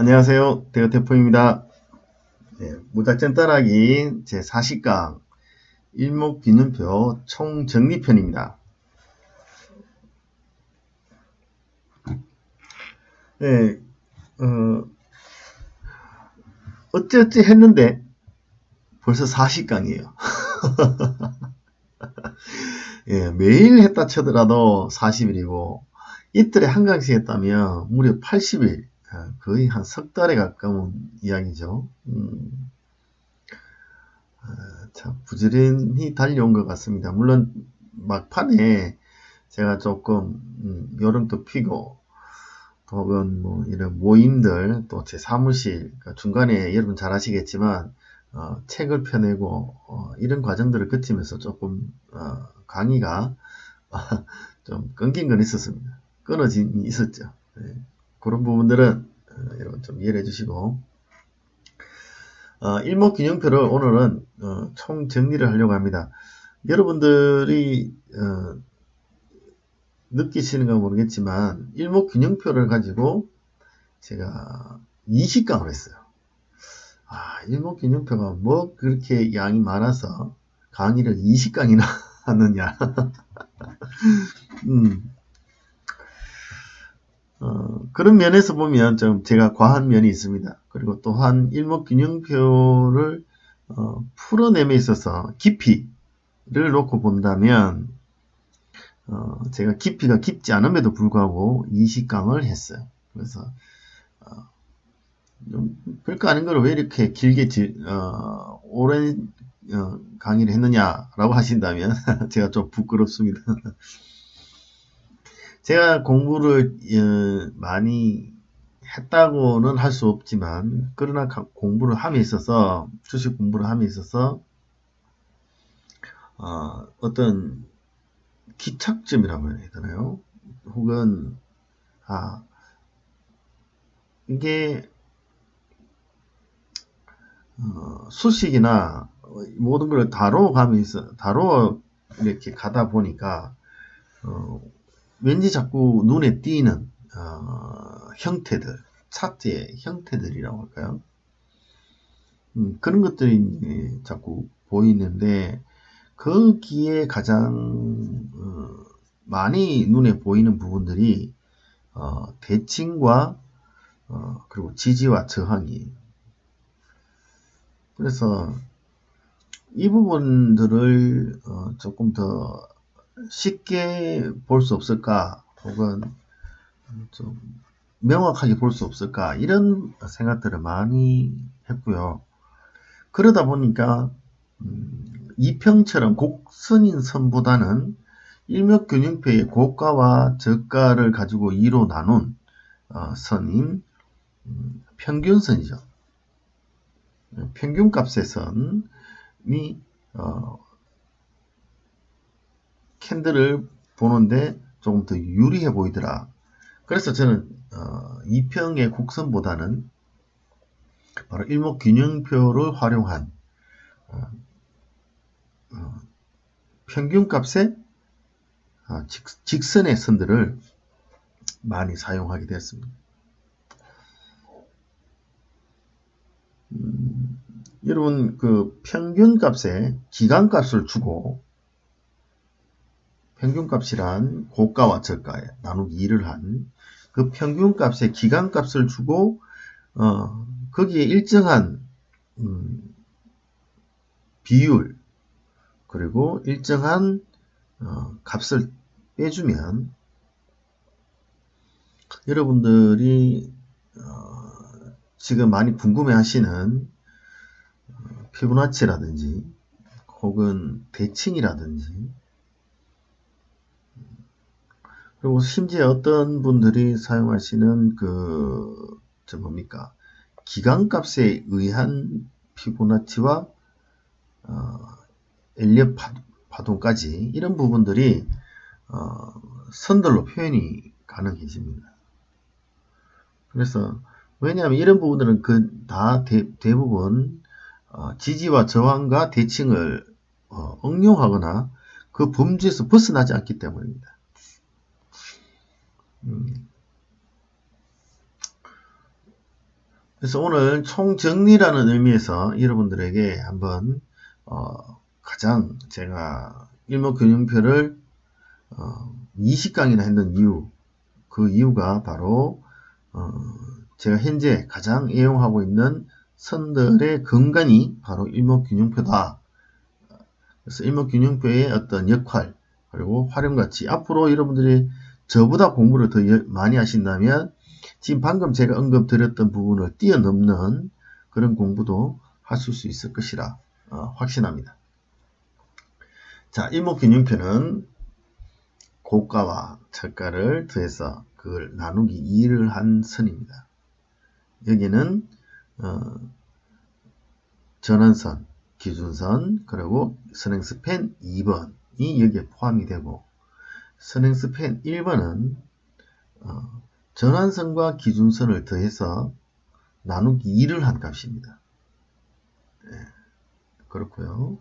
안녕하세요. 대어태포입니다. 네, 무작정 따라하기 제40강 일목균형표 총정리편입니다. 네, 어, 어찌어찌 했는데 벌써 40강이에요. 예, 매일 했다 쳐더라도 40일이고 이틀에 한 강씩 했다면 무려 80일 아, 거의 한 석 달에 가까운 이야기죠. 음, 아, 참 부지런히 달려온 것 같습니다. 물론 막판에 제가 조금 음, 여름도 피고 혹은 뭐 이런 모임들 또 제 사무실 그러니까 중간에 여러분 잘 아시겠지만 어, 책을 펴내고 어, 이런 과정들을 거치면서 조금 어, 강의가 좀 끊긴 건 있었습니다. 끊어진 있었죠. 네. 그런 부분들은 어, 여러분 좀 이해해 주시고 어, 일목균형표를 오늘은 어, 총 정리를 하려고 합니다. 여러분들이 어, 느끼시는가 모르겠지만 일목균형표를 가지고 제가 20강을 했어요. 아, 일목균형표가 뭐 그렇게 양이 많아서 강의를 20강이나 하느냐. 음, 어, 그런 면에서 보면 좀 제가 과한 면이 있습니다. 그리고 또한 일목균형표를 어, 풀어냄에 있어서 깊이를 놓고 본다면 어, 제가 깊이가 깊지 않음에도 불구하고 20강을 했어요. 그래서 어, 좀 별거 아닌 걸 왜 이렇게 길게 지, 어, 오랜 어, 강의를 했느냐라고 하신다면 제가 좀 부끄럽습니다. 제가 공부를 어, 많이 했다고는 할 수 없지만 그러나 공부를 함에 있어서 주식 공부를 함에 있어서 어, 어떤 기착점이라고 해야 되나요? 혹은 아 이게 어, 수식이나 모든 걸 다루어 가면서 다루어 이렇게 가다 보니까 어, 왠지 자꾸 눈에 띄는 어, 형태들, 차트의 형태들이라고 할까요? 음, 그런 것들이 자꾸 보이는데 거기에 가장 어, 많이 눈에 보이는 부분들이 어, 대칭과 어, 그리고 지지와 저항이 그래서 이 부분들을 어, 조금 더 쉽게 볼 수 없을까 혹은 좀 명확하게 볼 수 없을까 이런 생각들을 많이 했고요. 그러다 보니까 음, 이평처럼 곡선인 선보다는 일맥균형표의 고가와 저가를 가지고 2로 나눈 어, 선인 음, 평균선이죠. 평균값의 선이 어, 캔들을 보는데 조금 더 유리해 보이더라. 그래서 저는 어, 2평의 곡선보다는 바로 일목균형표를 활용한 어, 어, 평균값의 아, 직, 선의 선들을 많이 사용하게 되었습니다. 음, 여러분 그 평균값에 기간값을 주고 평균값이란 고가와 저가에 나누기 2를 한 그 평균값의 기간값을 주고 어, 거기에 일정한 음, 비율 그리고 일정한 어, 값을 빼주면 여러분들이 어, 지금 많이 궁금해 하시는 어, 피부나치라든지 혹은 대칭이라든지 그리고 심지어 어떤 분들이 사용하시는 그, 저 뭡니까. 기간값에 의한 피보나치와, 어, 엘리엇 파동까지 이런 부분들이, 어, 선들로 표현이 가능해집니다. 그래서, 왜냐하면 이런 부분들은 그, 다 대, 부분 어, 지지와 저항과 대칭을, 어, 응용하거나 그 범주에서 벗어나지 않기 때문입니다. 음. 그래서 오늘 총정리라는 의미에서 여러분들에게 한번 어, 가장 제가 일목균형표를 어, 20강이나 했는 이유 그 이유가 바로 어, 제가 현재 가장 애용하고 있는 선들의 근간이 바로 일목균형표다. 그래서 일목균형표의 어떤 역할 그리고 활용가치 앞으로 여러분들이 저보다 공부를 더 많이 하신다면 지금 방금 제가 언급드렸던 부분을 뛰어넘는 그런 공부도 하실 수 있을 것이라 어, 확신합니다. 자, 일목균형표는 고가와 저가를 더해서 그걸 나누기 2를 한 선입니다. 여기는 어, 전환선, 기준선, 그리고 선행스팬 2번이 여기에 포함이 되고 선행스팬 1번은 어, 전환선과 기준선을 더해서 나누기 2를 한 값입니다. 네, 그렇고요.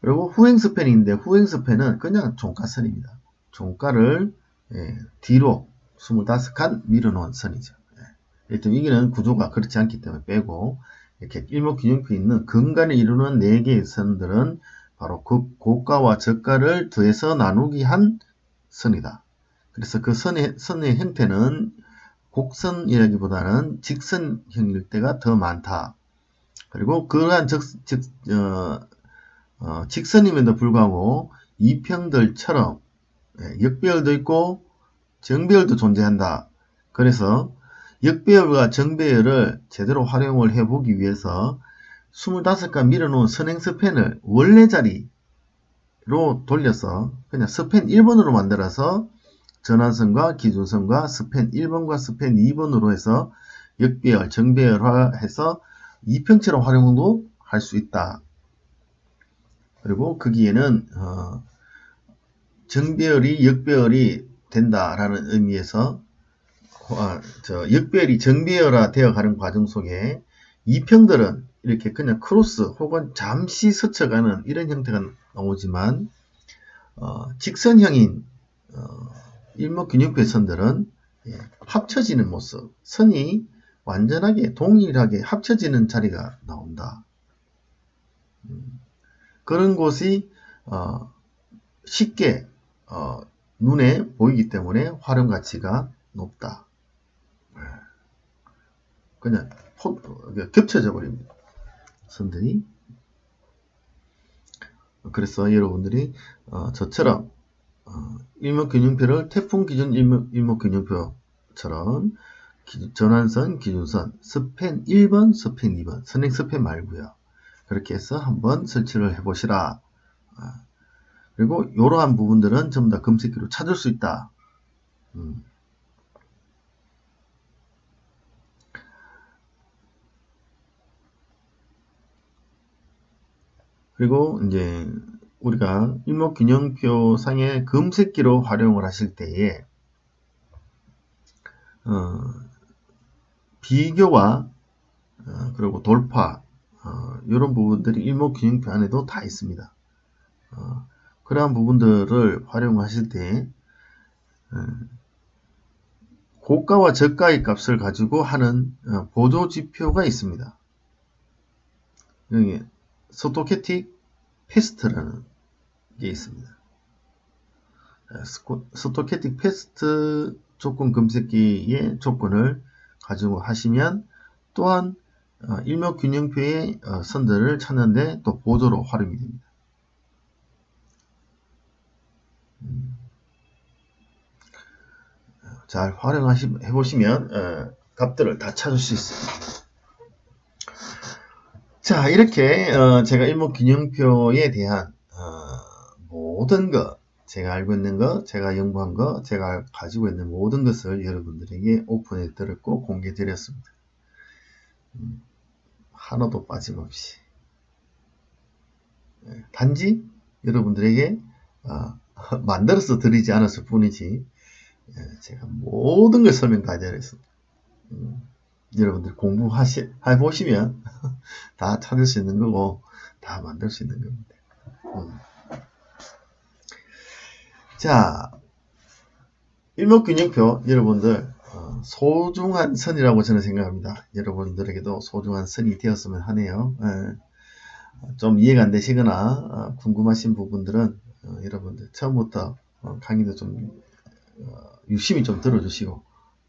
그리고 후행스팬인데 후행스팬은 그냥 종가선입니다. 종가를 예, 뒤로 25칸 밀어놓은 선이죠. 예. 일단 여기는 구조가 그렇지 않기 때문에 빼고 이렇게 일목균형표 있는 근간을 이루는 4개의 선들은 바로 그 고가와 저가를 더해서 나누기 한 선이다. 그래서 그 선의, 선의 형태는 곡선이라기보다는 직선형일 때가 더 많다. 그리고 그러한 적, 즉, 어, 어, 직선임에도 불구하고 이평들처럼 예, 역배열도 있고 정배열도 존재한다. 그래서 역배열과 정배열을 제대로 활용을 해보기 위해서 25칸 밀어놓은 선행 스펜을 원래 자리로 돌려서 그냥 스펜 1번으로 만들어서 전환선과 기준선과 스펜 1번과 스펜 2번으로 해서 역배열, 정배열화해서 이평처럼 활용도 할 수 있다. 그리고 거기에는 어, 정배열이 역배열이 된다라는 의미에서 어, 저 역배열이 정배열화 되어 가는 과정 속에 이평들은 이렇게 그냥 크로스 혹은 잠시 스쳐가는 이런 형태가 나오지만 어, 직선형인 어, 일목균형표 선들은 예, 합쳐지는 모습, 선이 완전하게 동일하게 합쳐지는 자리가 나온다. 음, 그런 곳이 어, 쉽게 어, 눈에 보이기 때문에 활용 가치가 높다. 예. 그냥 겹쳐져 버립니다. 선들이. 그래서 여러분들이 어, 저처럼 어, 일목균형표를 태풍 기준 일목, 일목균형표처럼 기, 전환선, 기준선, 스펜 1번, 스펜 2번, 선행 스펜 말고요. 그렇게 해서 한번 설치를 해보시라. 아, 그리고 이러한 부분들은 전부 다 검색기로 찾을 수 있다. 음. 그리고 이제 우리가 일목균형표 상의 검색기로 활용을 하실 때에 어, 비교와 어, 그리고 돌파 어, 이런 부분들이 일목균형표 안에도 다 있습니다. 어, 그러한 부분들을 활용하실 때 어, 고가와 저가의 값을 가지고 하는 어, 보조 지표가 있습니다. 여기 스토캐틱 패스트라는 게 있습니다. 스토캐틱 패스트 조건 검색기의 조건을 가지고 하시면 또한 어, 일목 균형표의 어, 선들을 찾는데 또 보조로 활용이 됩니다. 음. 잘 활용해 보시면 어, 값들을 다 찾을 수 있습니다. 자 이렇게 제가 일목균형표에 대한 모든 것 제가 알고 있는 것, 제가 연구한 것, 제가 가지고 있는 모든 것을 여러분들에게 오픈해 드렸고 공개 드렸습니다. 음, 하나도 빠짐없이. 예, 단지 여러분들에게 어, 만들어서 드리지 않았을 뿐이지 예, 제가 모든 걸 설명 다 드렸습니다. 음, 여러분들 공부하시, 해보시면 다 찾을 수 있는 거고 다 만들 수 있는 겁니다. 음. 자, 일목균형표 여러분들 어, 소중한 선이라고 저는 생각합니다. 여러분들에게도 소중한 선이 되었으면 하네요. 예. 좀 이해가 안 되시거나 어, 궁금하신 부분들은 어, 여러분들 처음부터 어, 강의도 좀 어, 유심히 좀 들어주시고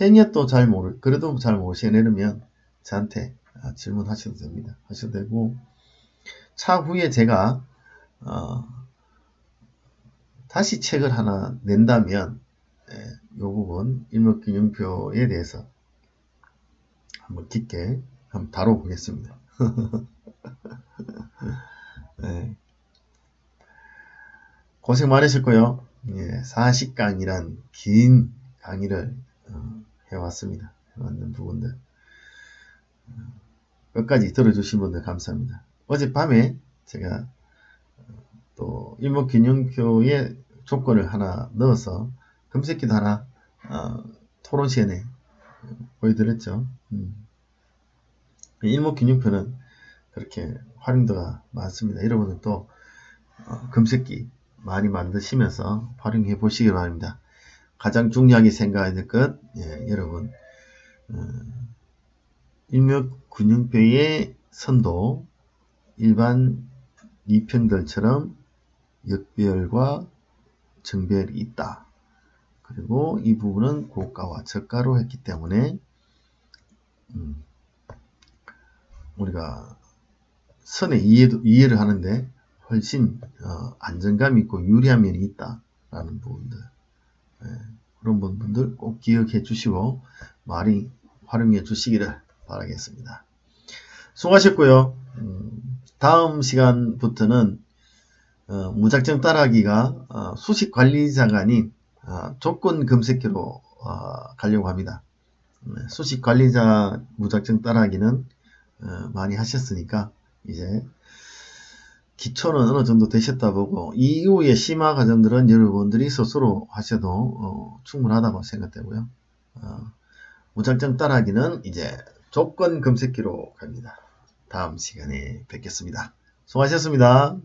행여 또 잘 모르 그래도 잘 모르시려면 저한테 어, 질문하셔도 됩니다. 하셔도 되고 차후에 제가 어, 다시 책을 하나 낸다면 예, 이 부분 일목균형표에 대해서 한번 깊게 한번 다뤄보겠습니다. 네. 고생 많으셨고요. 예, 40강이란 긴 강의를 어, 해왔습니다. 해왔는 부분들 어, 끝까지 들어주신 분들 감사합니다. 어젯밤에 제가 어, 또 일목균형표의 조건을 하나 넣어서 금색기도 하나 어, 토론 시간에 보여드렸죠. 음. 일목균형표는 그렇게 활용도가 많습니다. 여러분은 또 어, 금색기 많이 만드시면서 활용해 보시기 바랍니다. 가장 중요하게 될 것, 예, 여러분 어, 일목균형표의 선도 일반 이평들처럼 역별과 정별이 있다. 그리고 이 부분은 고가와 저가로 했기 때문에 음, 우리가 선에 이해도, 이해를 하는데 훨씬 어, 안정감 있고 유리한 면이 있다라는 부분들 예, 그런 부분들 꼭 기억해 주시고 많이 활용해 주시기를 바라겠습니다. 수고하셨고요. 음, 다음 시간부터는 어, 무작정 따라하기가 어, 수식 관리자가 아닌 어, 조건 검색기로 어, 가려고 합니다. 네, 수식 관리자 무작정 따라하기는 어, 많이 하셨으니까 이제 기초는 어느 정도 되셨다 보고 이후의 심화 과정들은 여러분들이 스스로 하셔도 어, 충분하다고 생각되고요. 어, 무작정 따라하기는 이제 조건 검색기로 갑니다. 다음 시간에 뵙겠습니다. 수고하셨습니다.